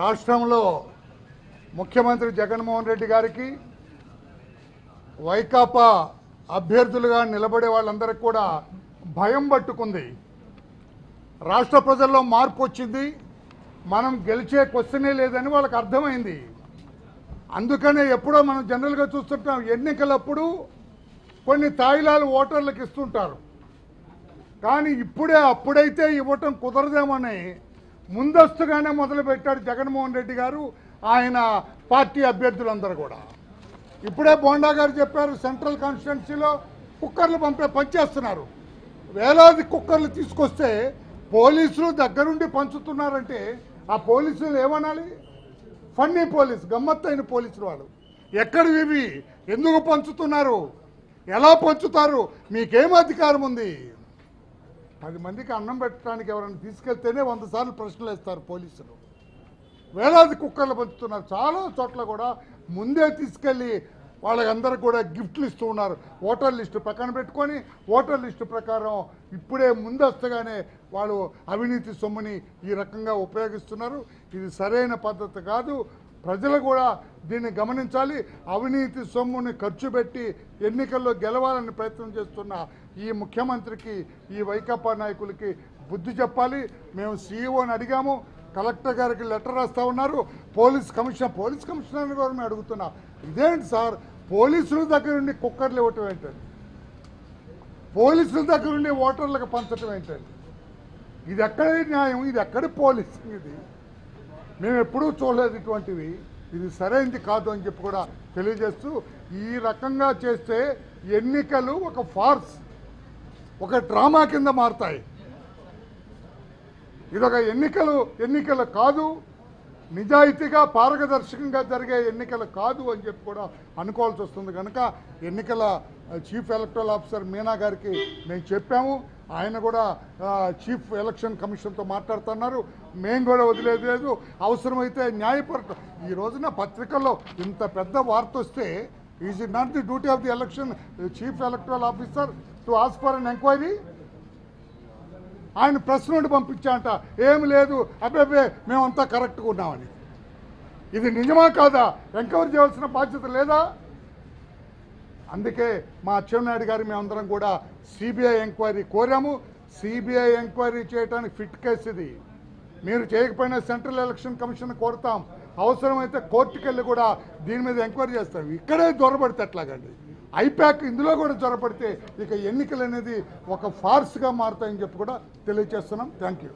రాష్ట్రంలో ముఖ్యమంత్రి జగన్మోహన్ రెడ్డి గారికి వైకాపా అభ్యర్థులుగా నిలబడే వాళ్ళందరికీ కూడా భయం పట్టుకుంది. రాష్ట్ర ప్రజల్లో మార్పు వచ్చింది. మనం గెలిచే క్వశ్చనే లేదని వాళ్ళకి అర్థమైంది. అందుకనే ఎప్పుడో మనం జనరల్గా చూస్తుంటాం ఎన్నికలప్పుడు కొన్ని తాయిలాలు ఓటర్లకు ఇస్తుంటారు. కానీ ఇప్పుడే అప్పుడైతే ఇవ్వటం కుదరదేమని ముందస్తుగానే మొదలుపెట్టాడు జగన్మోహన్ రెడ్డి గారు ఆయన పార్టీ అభ్యర్థులందరూ కూడా. ఇప్పుడే బోండా గారు చెప్పారు సెంట్రల్ కాన్స్టిట్యున్సీలో కుక్కర్లు పంపే పనిచేస్తున్నారు వేలాది కుక్కర్లు తీసుకొస్తే పోలీసులు దగ్గరుండి పంచుతున్నారంటే ఆ పోలీసులు ఏమనాలి? ఫన్నీ పోలీస్ గమ్మత్తైన పోలీసులు వాళ్ళు. ఎక్కడివి ఇవి? ఎందుకు పంచుతున్నారు? ఎలా పంచుతారు? మీకేం అధికారం ఉంది? పది మందికి అన్నం పెట్టడానికి ఎవరైనా తీసుకెళ్తేనే వంద సార్లు ప్రశ్నలు వేస్తారు పోలీసులు. వేలాది కుక్కర్లు పంచుతున్నారు. చాలా చోట్ల కూడా ముందే తీసుకెళ్ళి వాళ్ళకందరికి కూడా గిఫ్ట్లు ఇస్తూ ఉన్నారు. ఓటర్ లిస్టు పక్కన పెట్టుకొని ఓటర్ లిస్టు ప్రకారం ఇప్పుడే ముందస్తుగానే వాళ్ళు అవినీతి సొమ్ముని ఈ రకంగా ఉపయోగిస్తున్నారు. ఇది సరైన పద్ధతి కాదు. ప్రజలు కూడా దీన్ని గమనించాలి. అవినీతి సొమ్ముని ఖర్చు పెట్టి ఎన్నికల్లో గెలవాలని ప్రయత్నం చేస్తున్న ఈ ముఖ్యమంత్రికి ఈ వైకాపా నాయకులకి బుద్ధి చెప్పాలి. మేము సీఈఓని అడిగాము. కలెక్టర్ గారికి లెటర్ రాస్తా ఉన్నారు. పోలీస్ కమిషనర్ పోలీస్ కమిషనర్ గారు మేము అడుగుతున్నా. ఇదేంటి సార్? పోలీసుల దగ్గర నుండి కుక్కర్లు ఇవ్వటం ఏంటండి పోలీసుల దగ్గర నుండి ఓటర్లకు పంచటం ఏంటండి ఇది ఎక్కడ న్యాయం? ఇది ఎక్కడ పోలీసింగ్ ఇది? మేము ఎప్పుడూ చూడలేదు ఇటువంటివి. ఇది సరైనది కాదు అని చెప్పి కూడా తెలియజేస్తూ ఈ రకంగా చేస్తే ఎన్నికలు ఒక ఫార్స్ ఒక డ్రామా కింద మారుతాయి. ఇదొక ఎన్నికలు ఎన్నికలు కాదు. నిజాయితీగా పారదర్శకంగా జరిగే ఎన్నికలు కాదు అని చెప్పి కూడా అనుకోవాల్సి వస్తుంది. కనుక ఎన్నికల చీఫ్ ఎలక్టరల్ ఆఫీసర్ మీనా గారికి మేము చెప్పాము. ఆయన కూడా చీఫ్ ఎలక్షన్ కమిషన్తో మాట్లాడుతున్నారు. మేము కూడా వదిలేదు. లేదు అవసరమైతే న్యాయపరట ఈ రోజున పత్రికల్లో ఇంత పెద్ద వార్త వస్తే is it not the duty of the election chief electoral officer to ask for an enquiry ఆయన ప్రెస్ నోట్ పంపించాంట ఏం లేదు అబ్బాబే మేమంతా కరెక్ట్గా ఉన్నామని. ఇది నిజమా కాదా? ఎంక్వైరీ చేయాల్సిన బాధ్యత లేదా? అందుకే మా అచ్చెన్నాయుడు గారు మేమందరం కూడా సిబిఐ ఎంక్వైరీ కోరాము. సిబిఐ ఎంక్వైరీ చేయడానికి ఫిట్ కేసు ఇది. మీరు చేయకపోయినా సెంట్రల్ ఎలక్షన్ కమిషన్ కోరుతాం. అవసరమైతే కోర్టుకెళ్ళి కూడా దీని మీద ఎంక్వైరీ చేస్తాం. ఇక్కడే దొరబడితే ఎట్లాగండి? ఐపాక్ ఇందులో కూడా జ్వరపడితే ఇక ఎన్నికలు అనేది ఒక ఫార్స్గా మారుతాయని చెప్పి కూడా తెలియజేస్తున్నాం. Thank you.